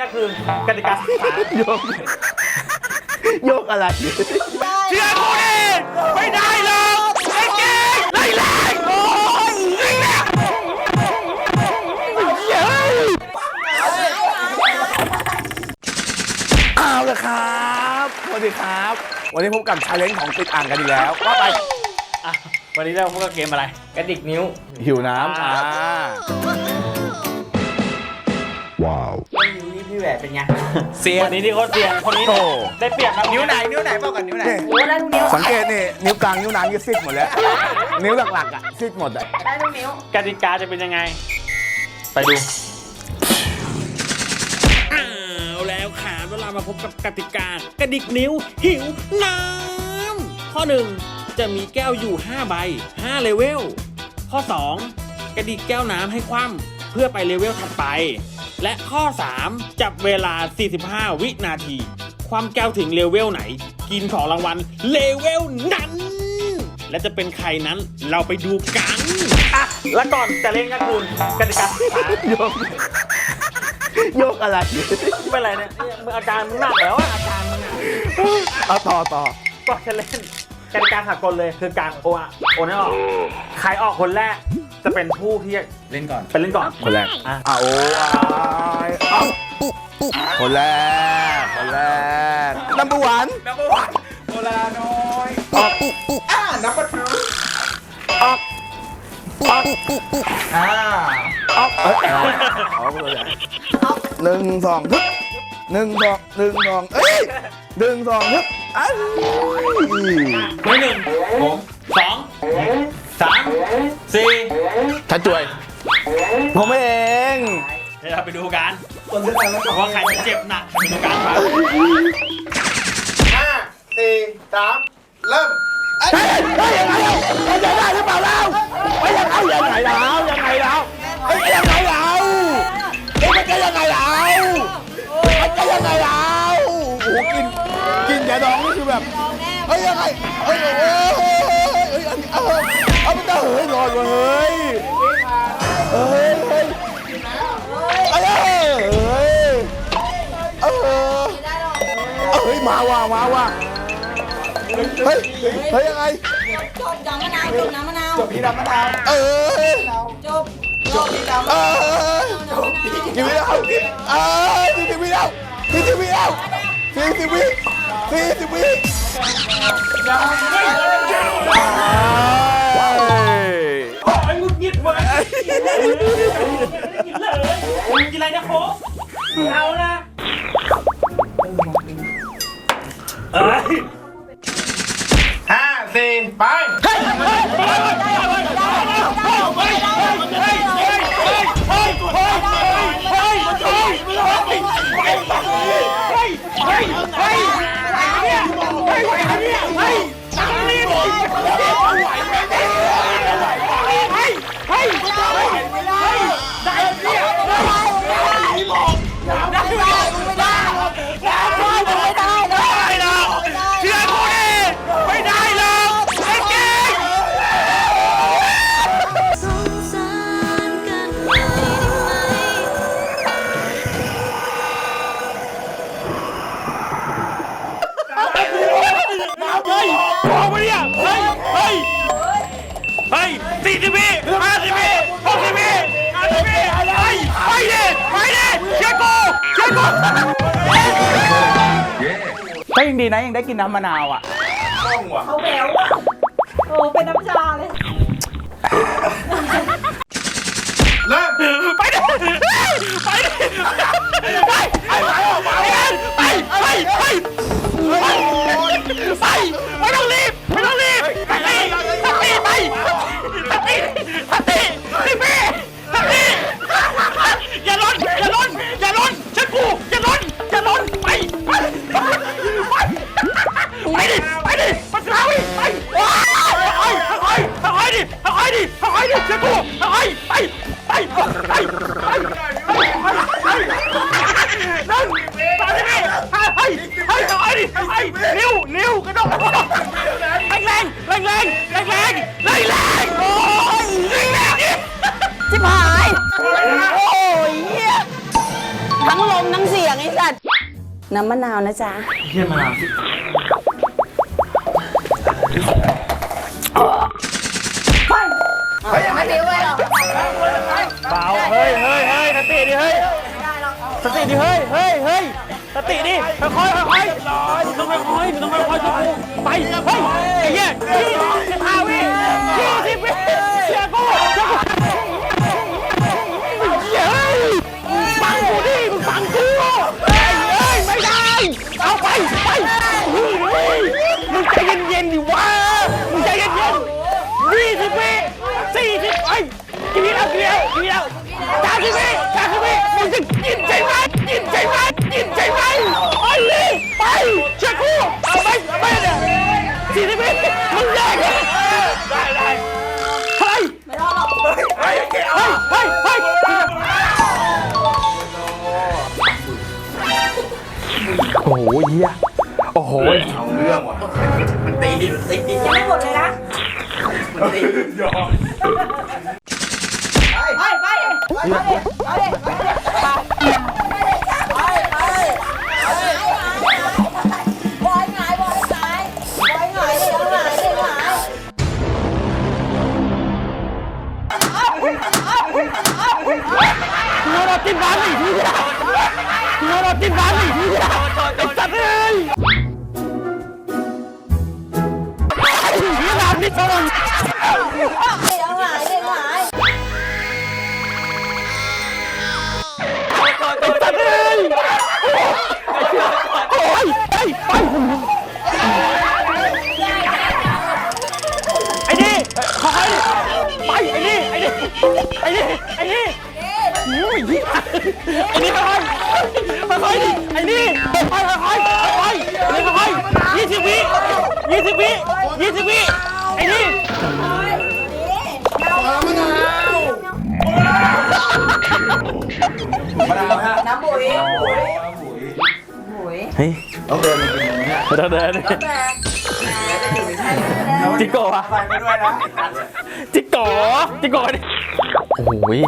ก็คือกติกาศึกษาโยกโยกอะไรเชื่อกูดิไม่ได้หรอกไอ้เก่งไล่แรงโอ้ยไอ้แรงเอาละครับสวัสดีครับ วันนี้พบกับชาเลนจ์ของติดอ่างกันอีกแล้วว่าไปอะวันนี้เราพบกับเกมอะไร กระดิกนิ้วหิวน้ำอ่า ไม่นิ้วนี่พี่แหวนเป็นไงเสียวันนี้ที่โคตรเสียงคนนี้โอ้ได้เปรียบนะนิ้วไหนนิ้วไหนบอกกันนิ้วไหนนี่โอ้ได้ทุกนิ้วสังเกตนี่นิ้วกลางนิ้วนางยี่ซิดหมดแล้ว นิ้วหลักๆอะซิดหมดอะได้ทุกนิ้วกติกาจะเป็นยังไง ไปดูเอาแล้วค่ะเวลามาพบกับกติกากระดิกนิ้ว หิวน้ำข้อ 1 จะมีแก้วอยู่ 5 ใบ 5 เลเวล ข้อ 2 กระดิกแก้วน้ำให้คว่ำ เพื่อไปเลเวลถัดไป และข้อ 3 จับเวลา 45 วินาที ความแก้วถึงเลเวลไหน กินของรางวัลเลเวลนั้น และจะเป็นใครนั้นเราไปดูกันอะแล้วก่อนจะเล่นก็คือกติกาศึกษาโยกโยกอะไรเป็นไรเนี่ยเนี่ยมึงอาการมึงหนักแล้วอะอาการมึงอะเอาต่อต่อก่อนจะเล่นกติกาสากลเลยคือการโออะโอนให้ออกใครออกคนแรก จะเป็นผู้ที่เล่นก่อน เป็นเล่นก่อนคนแรกอะอะโอ้ยเอาคนแรกคนแรกนัมเบอร์วันนับวันโบราณน้อยออกอ่านับวันทูออกออกอ่าออกเอ้ยเอาเอาเลยหนึ่งสองทึบหนึ่งสองหนึ่งสองเอ้ยหนึ่งสองทึบอ้าวไม่หนึ่งผมสอง สามสี่ชัดจวย ผมเอง เดี๋ยวเราไปดูกันคนเลือกกันแล้วว่าใครจะเจ็บหนักไปดูกันครับห้าสี่สามเริ่มเฮ้ยเฮ้ยยังไงเราเราจะได้หรือเปล่าเราไม่ยังไงยังไงเรายังไงเราเฮ้ยยังไงเราเฮ้ยมันจะยังไงเรามันจะยังไงเราโอ้โหกินกินยาดองนี่คือแบบเฮ้ยยังไงเฮ้ยเฮ้ยเฮ้ยเฮ้ยอันนี้ เออเอามันจะเฮ้ยรอดเว้ยเฮ้ยเฮ้ยเฮ้ยเฮ้ยเออเฮ้ยมาว่ะมาว่ะเฮ้ยเฮ้ยยังไงจบน้ำมะนาวจบน้ำมะนาวจบที่น้ำมะนาวเออจบจบที่น้ำเอมะนาวอกี่วิแล้วกี่เออสี่สิบวิแล้วสี่สิบวิแล้วสี่สิบวิสี่สิบวิ กินเลยกินอะไรนะโค้กเอานะเอ้ยห้าสี่ไป มองไปเนี่ย เฮ้ย เฮ้ย เฮ้ยสี่สิบวิห้าสิบวิหกสิบวิห้าสิบวิเฮ้ยไปดิไปดิเชื่อกูเชื่อกูก็ยังดีนะยังได้กินน้ำมะนาวอะ เขาแหววอะโอ้เป็นน้ำชาเลยเริ่มไปดิไปดิไปไปไปไปไปไปไป ยเร็วนิ่วกระโดดแรงแรงแรงแรงแรงแรงแรงแรงโอ้ยแรงแรงจิบหายโอ้ยเหี้ทั้งลมทั้งเสียงไอ้สัตว์น้ำมะนาวนะจ๊ะเยี่ยมมะนาวเฮ้ยไม่ดีเว้ยหรอกเบาเฮ้ยเฮ้ยเฮ้ยสติดิเฮ้ยสติดิเฮ้ยเฮ้ยเฮ้ย สติดิค่อยค่อยค่อยมึงต้องค่อยค่อยมึงต้องค่อยค่อยช่วยกูไปเฮ้ยไอ้เหี้ยยี่สิบห้าวิยี่สิบวิเชื่อกูเชื่อกูเฮ้ยฟังกูดิมึงฟังกูเฮ้ยเฮ้ยไม่ได้เอาไปไปเฮ้ยมึงใจเย็นๆดิวะมึงใจเย็นๆยี่สิบวิสี่สิบเอ้ยกี่วิแล้วกี่วิแล้วกี่วิแล้วสามสิบวิสามสิบวิ เฮียโอ้โหเอาเรื่องว่ะมันตีดิตียังไม่หมดเลยนะมันตียอมไปไปไปไปไปบอยหงายบอยหงายบอยหงายเดี๋ยวหงายเดี๋ยวหงายคุณเราจิ้มร้านอีกทีเดียวคุณเราจิ้มร้านอีกที เหี้ยร้านนี่ชนเดี๋ยวหายเดี๋ยวหายไอ้สัตว์เอ้ยโอ้ยไปไปไอ้นี่ขอให้ไปไอ้นี่ไอ้นี่ไอ้นี่ไอ้นี่โอ้ยไอ้นี่ค่อยๆค่อยไอ้นี่ค่อยๆค่อยๆค่อยไอ้นี่ค่อยยี่สิบวิยี่สิบวิยี่สิบวิ ไอ้นี่มะนาวฮะน้ำบุ๋ยเฮ้ยต้องเดินไปกินเนี่ยเดินเดินจิโก้อะใส่ไปด้วยนะ จิโก้จิโก้ดิโอ้ย